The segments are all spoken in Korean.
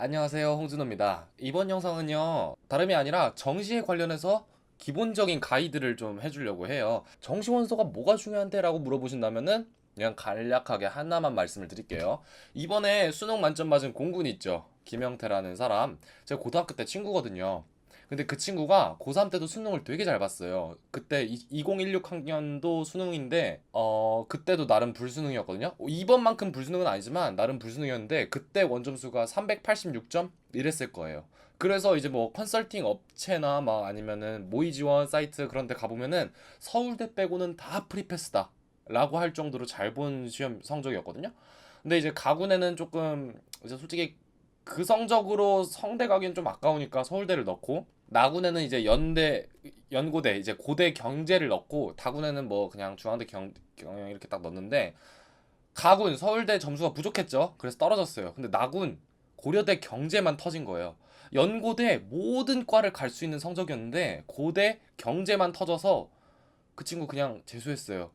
안녕하세요 홍준호입니다. 이번 영상은요 다름이 아니라 정시에 관련해서 기본적인 가이드를 좀 해주려고 해요. 정시 원서가 뭐가 중요한데? 라고 물어보신다면은 그냥 간략하게 하나만 말씀을 드릴게요. 이번에 수능 만점 맞은 공군 있죠. 김영태라는 사람. 제가 고등학교 때 친구거든요 근데 그 친구가 고3 때도 수능을 되게 잘 봤어요. 그때 2016 학년도 수능인데 어 그때도 나름 불수능이었거든요. 이번만큼 불수능은 아니지만 나름 불수능이었는데 그때 원점수가 386점 이랬을 거예요. 그래서 이제 뭐 컨설팅 업체나 막 아니면은 모의 지원 사이트 그런 데 가보면은 서울대 빼고는 다 프리패스다 라고 할 정도로 잘 본 시험 성적이었거든요. 근데 이제 가군에는 조금 이제 솔직히 그 성적으로 성대 가기엔 좀 아까우니까 서울대를 넣고 나군에는 이제 연대 연고대 이제 고대 경제를 넣고 다군에는 뭐 그냥 중앙대 경, 경영 이렇게 딱 넣었는데 가군 서울대 점수가 부족했죠. 그래서 떨어졌어요. 근데 나군 고려대 경제만 터진 거예요. 연고대 모든 과를 갈 수 있는 성적이었는데 고대 경제만 터져서 그 친구 그냥 재수했어요.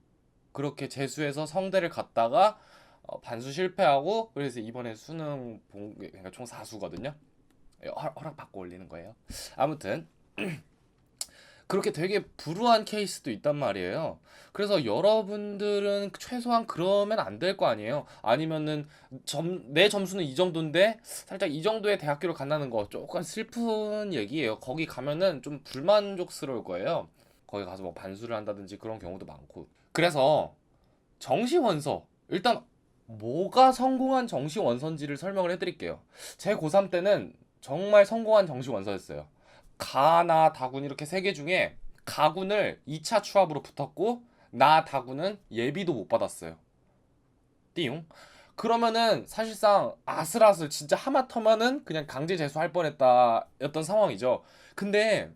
그렇게 재수해서 성대를 갔다가 어, 반수 실패하고 그래서 이번에 수능 본 게- 그러니까 총 4수거든요. 허락 받고 올리는 거예요. 아무튼 그렇게 되게 불우한 케이스도 있단 말이에요. 그래서 여러분들은 최소한 그러면 안 될 거 아니에요. 아니면은 점, 내 점수는 이 정도인데 살짝 이 정도의 대학교를 간다는 거 조금 슬픈 얘기예요. 거기 가면은 좀 불만족스러울 거예요. 거기 가서 뭐 반수를 한다든지 그런 경우도 많고. 그래서 정시 원서 일단 뭐가 성공한 정시 원서인지를 설명을 해드릴게요. 제 고3 때는 정말 성공한 정시 원서였어요. 가나 다군 이렇게 세 개 중에 가군을 2차 추합으로 붙었고 나 다군은 예비도 못 받았어요. 띠용. 그러면은 사실상 아슬아슬 진짜 하마터면은 그냥 강제 재수할 뻔했다 였던 상황이죠. 근데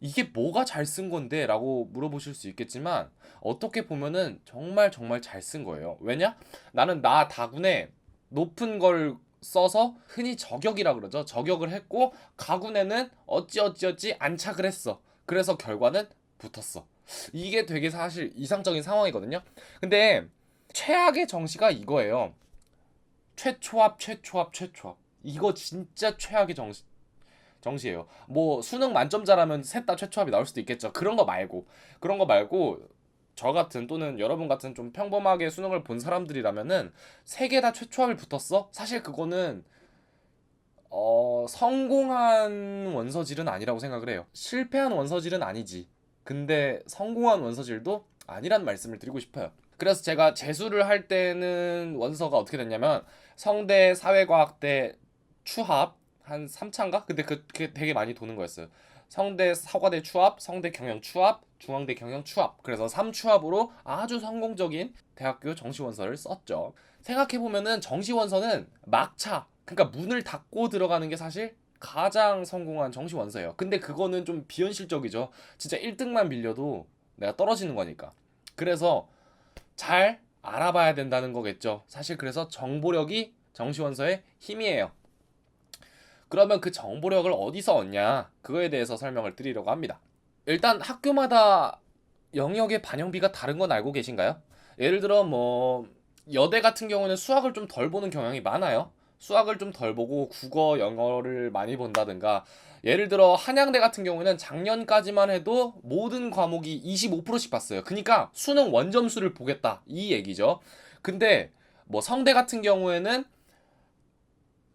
이게 뭐가 잘 쓴 건데? 라고 물어보실 수 있겠지만 어떻게 보면은 정말 정말 잘 쓴 거예요. 왜냐? 나는 나 다군에 높은 걸 써서 흔히 저격이라 그러죠. 저격을 했고 가군에는 어찌어찌어찌 안착을 했어. 그래서 결과는 붙었어. 이게 되게 사실 이상적인 상황이거든요. 근데 최악의 정시가 이거예요. 최초합, 최초합, 최초합. 이거 진짜 최악의 정시, 정시예요. 뭐 수능 만점자라면 셋 다 최초합이 나올 수도 있겠죠. 그런 거 말고 그런 거 말고 저 같은 또는 여러분 같은 좀 평범하게 수능을 본 사람들이라면은 세 개 다 최초합이 붙었어? 사실 그거는 어 성공한 원서질은 아니라고 생각을 해요. 실패한 원서질은 아니지. 근데 성공한 원서질도 아니란 말씀을 드리고 싶어요. 그래서 제가 재수를 할 때는 원서가 어떻게 됐냐면 성대 사회과학대 추합 한 3차인가? 근데 그- 그게 되게 많이 도는 거였어요. 성대 사과대 추합, 성대 경영 추합, 중앙대 경영 추합. 그래서 3추합으로 아주 성공적인 대학교 정시원서를 썼죠. 생각해보면은 정시원서는 막차, 그러니까 문을 닫고 들어가는 게 사실 가장 성공한 정시원서예요. 근데 그거는 좀 비현실적이죠. 진짜 1등만 밀려도 내가 떨어지는 거니까. 그래서 잘 알아봐야 된다는 거겠죠. 사실 그래서 정보력이 정시원서의 힘이에요. 그러면 그 정보력을 어디서 얻냐? 그거에 대해서 설명을 드리려고 합니다. 일단 학교마다 영역의 반영비가 다른 건 알고 계신가요? 예를 들어 뭐 여대 같은 경우는 수학을 좀 덜 보는 경향이 많아요. 수학을 좀 덜 보고 국어, 영어를 많이 본다든가 예를 들어 한양대 같은 경우는 작년까지만 해도 모든 과목이 25%씩 봤어요. 그러니까 수능 원점수를 보겠다 이 얘기죠. 근데 뭐 성대 같은 경우에는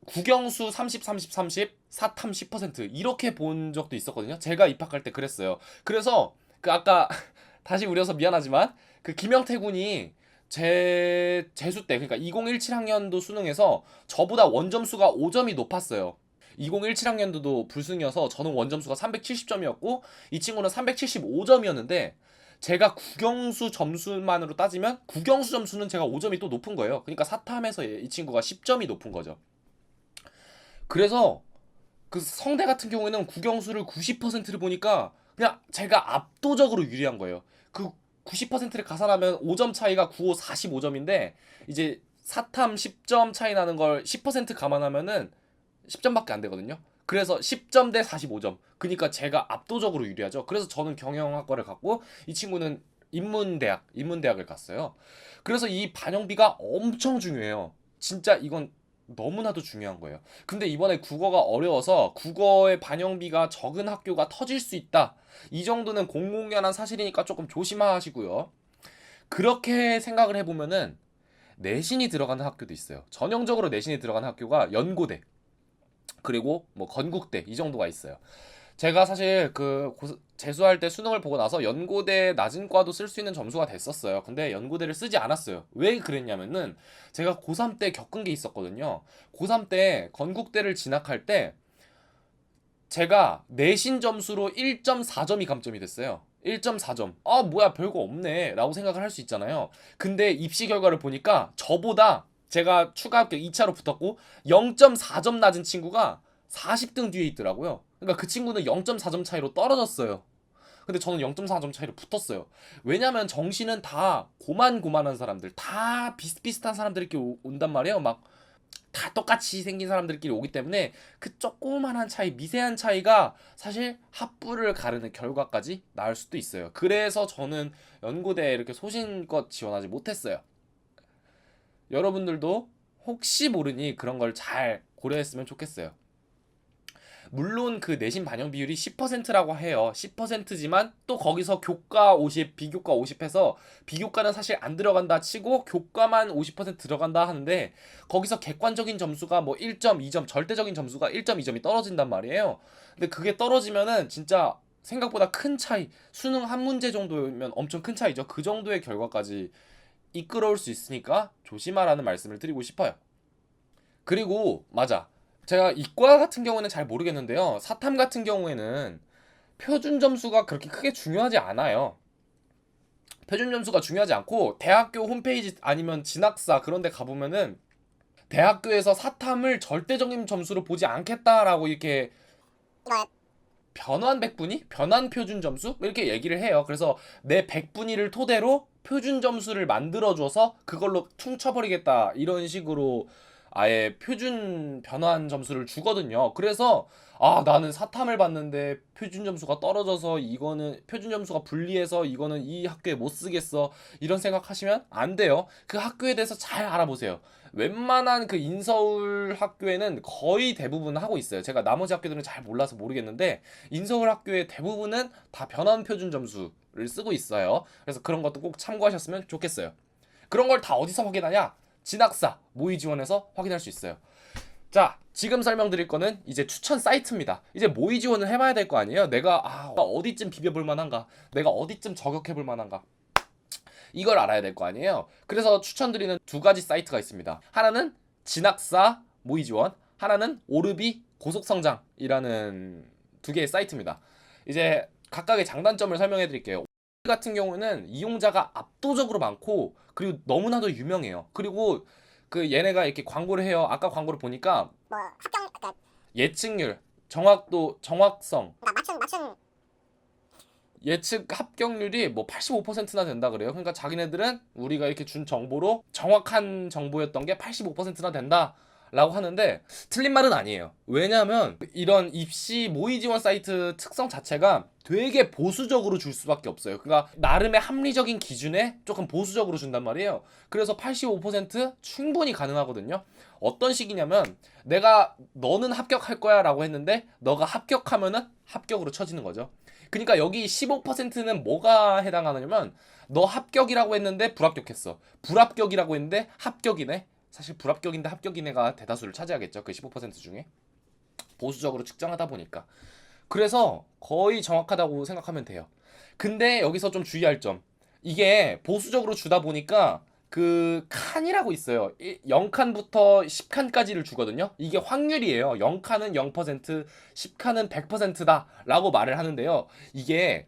국영수 30, 30, 30, 사탐 10% 이렇게 본 적도 있었거든요. 제가 입학할 때 그랬어요. 그래서 그 아까 다시 우려서 미안하지만 그 김영태 군이 제 재수 때 그러니까 2017학년도 수능에서 저보다 원점수가 5점이 높았어요. 2017학년도도 불승이어서 저는 원점수가 370점이었고 이 친구는 375점이었는데 제가 국영수 점수만으로 따지면 국영수 점수는 제가 5점이 또 높은 거예요. 그러니까 사탐에서 이 친구가 10점이 높은 거죠. 그래서 그 성대 같은 경우에는 국영수를 90%를 보니까 그냥 제가 압도적으로 유리한 거예요. 그 90%를 가산하면 5점 차이가 95, 45점인데 이제 사탐 10점 차이 나는 걸 10% 감안하면은 10점밖에 안 되거든요. 그래서 10점 대 45점. 그러니까 제가 압도적으로 유리하죠. 그래서 저는 경영학과를 갔고 이 친구는 인문대학, 인문대학을 갔어요. 그래서 이 반영비가 엄청 중요해요. 진짜 이건 너무나도 중요한 거예요. 근데 이번에 국어가 어려워서 국어의 반영비가 적은 학교가 터질 수 있다. 이 정도는 공공연한 사실이니까 조금 조심하시고요. 그렇게 생각을 해보면은 내신이 들어가는 학교도 있어요. 전형적으로 내신이 들어가는 학교가 연고대 그리고 뭐 건국대 이 정도가 있어요. 제가 사실 그 고- 재수할 때 수능을 보고 나서 연고대 낮은 과도 쓸 수 있는 점수가 됐었어요. 근데 연고대를 쓰지 않았어요. 왜 그랬냐면은 제가 고3 때 겪은 게 있었거든요. 고3 때 건국대를 진학할 때 제가 내신 점수로 1.4점이 감점이 됐어요. 1.4점. 아, 뭐야, 별거 없네. 라고 생각을 할 수 있잖아요. 근데 입시 결과를 보니까 저보다 제가 추가 합격 2차로 붙었고 0.4점 낮은 친구가 40등 뒤에 있더라고요. 그러니까 그 친구는 0.4점 차이로 떨어졌어요. 근데 저는 0.4점 차이로 붙었어요. 왜냐면 정시는 다 고만고만한 사람들, 다 비슷비슷한 사람들끼리 오- 온단 말이에요. 막 다 똑같이 생긴 사람들끼리 오기 때문에 그 조그만한 차이, 미세한 차이가 사실 합부를 가르는 결과까지 나올 수도 있어요. 그래서 저는 연고대에 이렇게 소신껏 지원하지 못했어요. 여러분들도 혹시 모르니 그런 걸 잘 고려했으면 좋겠어요. 물론 그 내신 반영 비율이 10%라고 해요. 10%지만 또 거기서 교과 50, 비교과 50 해서 비교과는 사실 안 들어간다 치고 교과만 50% 들어간다 하는데 거기서 객관적인 점수가 뭐 1점, 2점, 절대적인 점수가 1점, 2점이 떨어진단 말이에요. 근데 그게 떨어지면은 진짜 생각보다 큰 차이, 수능 한 문제 정도면 엄청 큰 차이죠. 그 정도의 결과까지 이끌어올 수 있으니까 조심하라는 말씀을 드리고 싶어요. 그리고 맞아. 제가 이과 같은 경우는 잘 모르겠는데요. 사탐 같은 경우에는 표준 점수가 그렇게 크게 중요하지 않아요. 표준 점수가 중요하지 않고 대학교 홈페이지 아니면 진학사 그런 데 가보면은 대학교에서 사탐을 절대적인 점수로 보지 않겠다라고 이렇게 변환 백분위? 변환 표준 점수? 이렇게 얘기를 해요. 그래서 내 백분위를 토대로 표준 점수를 만들어줘서 그걸로 퉁쳐버리겠다. 이런 식으로 아예 표준 변환 점수를 주거든요. 그래서 아 나는 사탐을 봤는데 표준 점수가 떨어져서 이거는 표준 점수가 불리해서 이거는 이 학교에 못 쓰겠어 이런 생각하시면 안 돼요. 그 학교에 대해서 잘 알아보세요. 웬만한 그 인서울 학교에는 거의 대부분 하고 있어요. 제가 나머지 학교들은 잘 몰라서 모르겠는데 인서울 학교의 대부분은 다 변환 표준 점수를 쓰고 있어요. 그래서 그런 것도 꼭 참고하셨으면 좋겠어요. 그런 걸 다 어디서 확인하냐? 진학사 모의 지원에서 확인할 수 있어요. 자, 지금 설명드릴 거는 이제 추천 사이트입니다. 이제 모의 지원을 해봐야 될 거 아니에요? 내가 아, 어디쯤 비벼볼 만한가? 내가 어디쯤 저격해볼 만한가? 이걸 알아야 될 거 아니에요? 그래서 추천드리는 두 가지 사이트가 있습니다. 하나는 진학사 모의 지원, 하나는 오르비 고속성장이라는 두 개의 사이트입니다. 이제 각각의 장단점을 설명해 드릴게요. 같은 경우는 이용자가 압도적으로 많고 그리고 너무나도 유명해요. 그리고 그 얘네가 이렇게 광고를 해요. 아까 광고를 보니까 뭐 합격 그러니까 예측률, 정확도, 정확성, 맞춘 맞춘 예측 합격률이 뭐 85%나 된다 그래요. 그러니까 자기네들은 우리가 이렇게 준 정보로 정확한 정보였던 게 85%나 된다. 라고 하는데 틀린 말은 아니에요. 왜냐하면 이런 입시 모의 지원 사이트 특성 자체가 되게 보수적으로 줄 수밖에 없어요. 그러니까 나름의 합리적인 기준에 조금 보수적으로 준단 말이에요. 그래서 85% 충분히 가능하거든요. 어떤 식이냐면 내가 너는 합격할 거야라고 했는데 너가 합격하면은 합격으로 쳐지는 거죠. 그러니까 여기 15%는 뭐가 해당하냐면 너 합격이라고 했는데 불합격했어. 불합격이라고 했는데 합격이네. 사실 불합격인데 합격이네가 대다수를 차지하겠죠. 그 15% 중에 보수적으로 측정하다 보니까. 그래서 거의 정확하다고 생각하면 돼요. 근데 여기서 좀 주의할 점. 이게 보수적으로 주다 보니까 그 칸이라고 있어요. 0칸부터 10칸까지를 주거든요. 이게 확률이에요. 0칸은 0%, 10칸은 100%다라고 말을 하는데요. 이게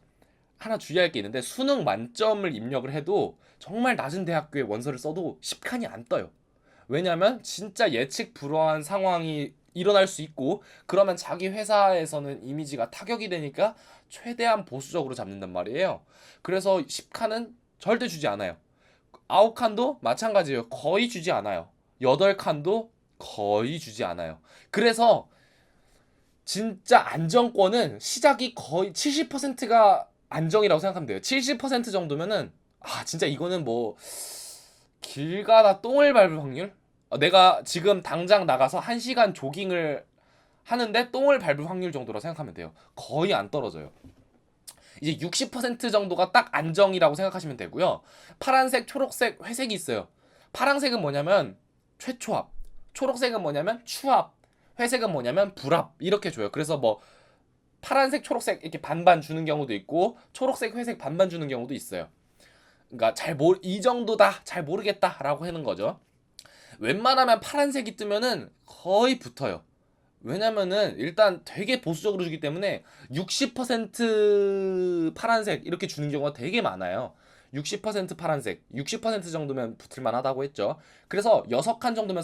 하나 주의할 게 있는데 수능 만점을 입력을 해도 정말 낮은 대학교에 원서를 써도 10칸이 안 떠요. 왜냐면 진짜 예측 불허한 상황이 일어날 수 있고 그러면 자기 회사에서는 이미지가 타격이 되니까 최대한 보수적으로 잡는단 말이에요. 그래서 10칸은 절대 주지 않아요. 9칸도 마찬가지예요. 거의 주지 않아요. 8칸도 거의 주지 않아요. 그래서 진짜 안정권은 시작이 거의 70%가 안정이라고 생각하면 돼요. 70% 정도면은 아 진짜 이거는 뭐 길 가다 똥을 밟을 확률? 어, 내가 지금 당장 나가서 1시간 조깅을 하는데 똥을 밟을 확률 정도로 생각하면 돼요. 거의 안 떨어져요. 이제 60% 정도가 딱 안정이라고 생각하시면 되고요. 파란색, 초록색, 회색이 있어요. 파란색은 뭐냐면 최초합, 초록색은 뭐냐면 추합, 회색은 뭐냐면 불합 이렇게 줘요. 그래서 뭐 파란색, 초록색 이렇게 반반 주는 경우도 있고 초록색, 회색 반반 주는 경우도 있어요. 그러니까 잘 모르 이 정도다 잘 모르겠다라고 하는 거죠. 웬만하면 파란색이 뜨면은 거의 붙어요. 왜냐면은 일단 되게 보수적으로 주기 때문에 60% 파란색 이렇게 주는 경우가 되게 많아요. 60% 파란색, 60% 정도면 붙을 만 하다고 했죠. 그래서 6칸 정도면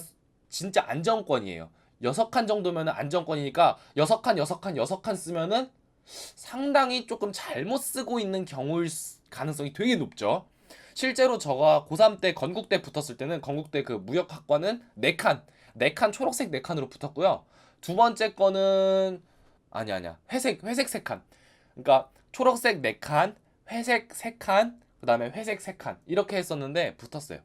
진짜 안정권이에요. 6칸 정도면 안정권이니까 6칸, 6칸, 6칸 쓰면은 상당히 조금 잘못 쓰고 있는 경우일 수- 가능성이 되게 높죠. 실제로 저가 고3 때 건국대 붙었을 때는 건국대 그 무역학과는 4칸, 4칸 초록색 4칸으로 붙었고요. 두 번째 거는 아니 아니야. 회색 회색 3칸. 그러니까 초록색 4칸, 회색 3칸, 그다음에 회색 3칸. 이렇게 했었는데 붙었어요.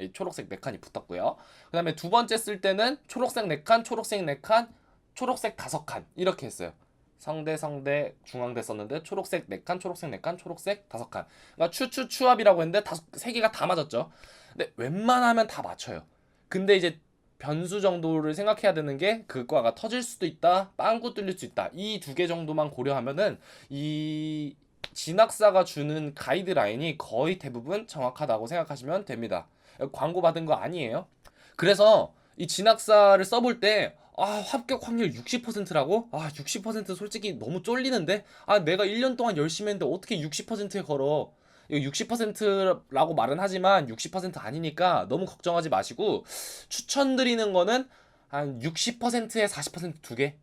이 초록색 4칸이 붙었고요. 그다음에 두 번째 쓸 때는 초록색 4칸, 초록색 4칸, 초록색 5칸. 이렇게 했어요. 성대 성대 중앙대 썼는데 초록색 4칸, 초록색 4칸, 초록색 5칸. 그러니까 추추 추합이라고 했는데 다섯 세 개가 다 맞았죠. 근데 웬만하면 다 맞춰요. 근데 이제 변수 정도를 생각해야 되는 게 그 과가 터질 수도 있다, 빵꾸 뚫릴 수 있다. 이 두 개 정도만 고려하면은 이 진학사가 주는 가이드라인이 거의 대부분 정확하다고 생각하시면 됩니다. 광고 받은 거 아니에요. 그래서 이 진학사를 써볼 때 아, 합격 확률 60%라고? 아, 60% 솔직히 너무 쫄리는데? 아, 내가 1년 동안 열심히 했는데 어떻게 60%에 걸어? 이거 60%라고 말은 하지만 60% 아니니까 너무 걱정하지 마시고 추천드리는 거는 한 60%에 40%두 개.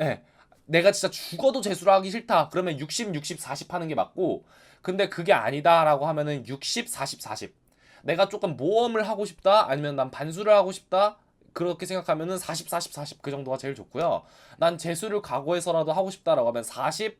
예. 내가 진짜 죽어도 재수를 하기 싫다. 그러면 60, 60, 40 하는 게 맞고 근데 그게 아니다라고 하면은 60, 40, 40. 내가 조금 모험을 하고 싶다. 아니면 난 반수를 하고 싶다. 그렇게 생각하면은 40, 40, 40 그 정도가 제일 좋고요. 난 재수를 각오해서라도 하고 싶다라고 하면 40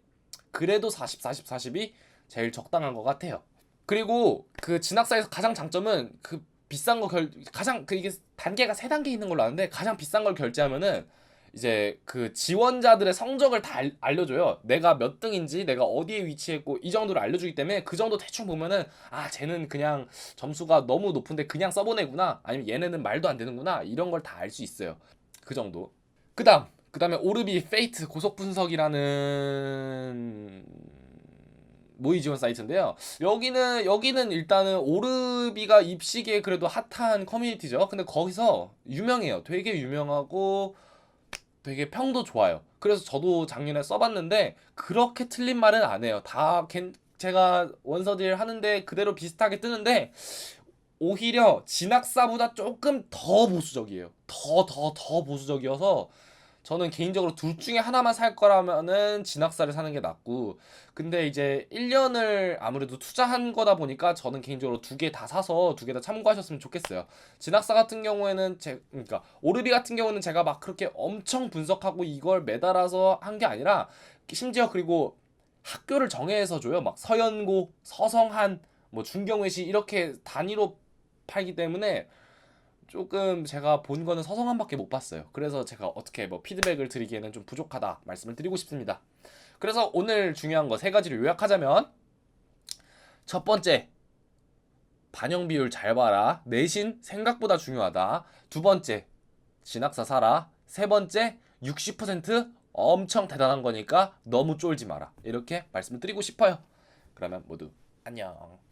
그래도 40, 40, 40이 제일 적당한 것 같아요. 그리고 그 진학사에서 가장 장점은 그 비싼 거 결 가장 그 이게 단계가 세 단계 있는 걸로 아는데 가장 비싼 걸 결제하면은 이제 그 지원자들의 성적을 다 알, 알려줘요. 내가 몇 등인지, 내가 어디에 위치했고 이 정도를 알려주기 때문에 그 정도 대충 보면은 아 쟤는 그냥 점수가 너무 높은데 그냥 써보내구나. 아니면 얘네는 말도 안 되는구나. 이런 걸 다 알 수 있어요. 그 정도. 그다음 그다음에 오르비 페이트 고속 분석이라는 모의 지원 사이트인데요. 여기는 여기는 일단은 오르비가 입시계 그래도 핫한 커뮤니티죠. 근데 거기서 유명해요. 되게 유명하고 되게 평도 좋아요. 그래서 저도 작년에 써봤는데 그렇게 틀린 말은 안 해요. 다 걘- 제가 원서들 하는데 그대로 비슷하게 뜨는데 오히려 진학사보다 조금 더 보수적이에요. 더 더 더 보수적이어서 저는 개인적으로 둘 중에 하나만 살 거라면은 진학사를 사는 게 낫고 근데 이제 1년을 아무래도 투자한 거다 보니까 저는 개인적으로 두 개 다 사서 두 개 다 참고하셨으면 좋겠어요. 진학사 같은 경우에는 제 그러니까 오르비 같은 경우는 제가 막 그렇게 엄청 분석하고 이걸 매달아서 한 게 아니라 심지어 그리고 학교를 정해서 줘요. 막 서연고, 서성한, 뭐 중경외시 이렇게 단위로 팔기 때문에 조금 제가 본 거는 서성한밖에 못 봤어요. 그래서 제가 어떻게 뭐 피드백을 드리기에는 좀 부족하다 말씀을 드리고 싶습니다. 그래서 오늘 중요한 거 세 가지를 요약하자면 첫 번째 반영 비율 잘 봐라. 내신 생각보다 중요하다. 두 번째 진학사 사라. 세 번째 60% 엄청 대단한 거니까 너무 쫄지 마라. 이렇게 말씀을 드리고 싶어요. 그러면 모두 안녕.